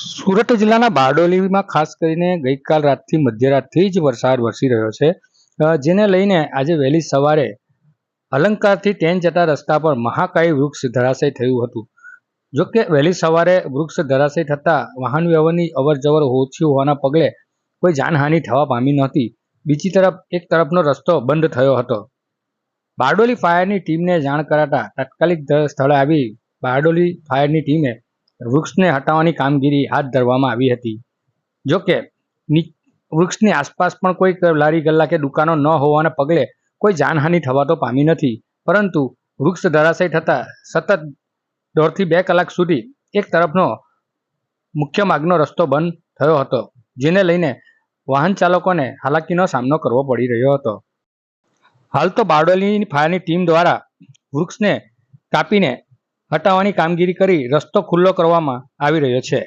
સુરત જિલ્લાના બારડોલીમાં ખાસ કરીને ગઈકાલ રાતથી મધ્યરાતથી જ વરસાદ વરસી રહ્યો છે. જેને લઈને આજે વહેલી સવારે અલંકારથી ટ્રેન જતા રસ્તા પર મહાકાય વૃક્ષ ધરાશય થયું હતું. જો કે વહેલી સવારે વૃક્ષ ધરાશય થતાં વાહન વ્યવહારની અવર જવર ઓછી હોવાના પગલે કોઈ જાનહાનિ થવા પામી નહોતી. બીજી તરફ, એક તરફનો રસ્તો બંધ થયો હતો. બારડોલી ફાયરની ટીમને જાણ કરાતા તાત્કાલિક સ્થળે આવી બારડોલી ફાયરની ટીમે વૃક્ષને હટાવવાની કામગીરી હાથ ધરવામાં આવી હતી. જોકે વૃક્ષની આસપાસ પણ કોઈ લારી ગલ્લા કે દુકાનો ન હોવાના પગલે કોઈ જાનહાનિ થવા તો પામી નથી. પરંતુ વૃક્ષ ધરાશય થતાં સતત દોઢથી બે કલાક સુધી એક તરફનો મુખ્ય માર્ગનો રસ્તો બંધ થયો હતો, જેને લઈને વાહન ચાલકોને હાલાકીનો સામનો કરવો પડી રહ્યો હતો. હાલ તો બારડોલીની ફાયરની ટીમ દ્વારા વૃક્ષને કાપીને હટાવવાની કામગીરી કરી રસ્તો ખુલ્લો કરવામાં આવી રહ્યો છે.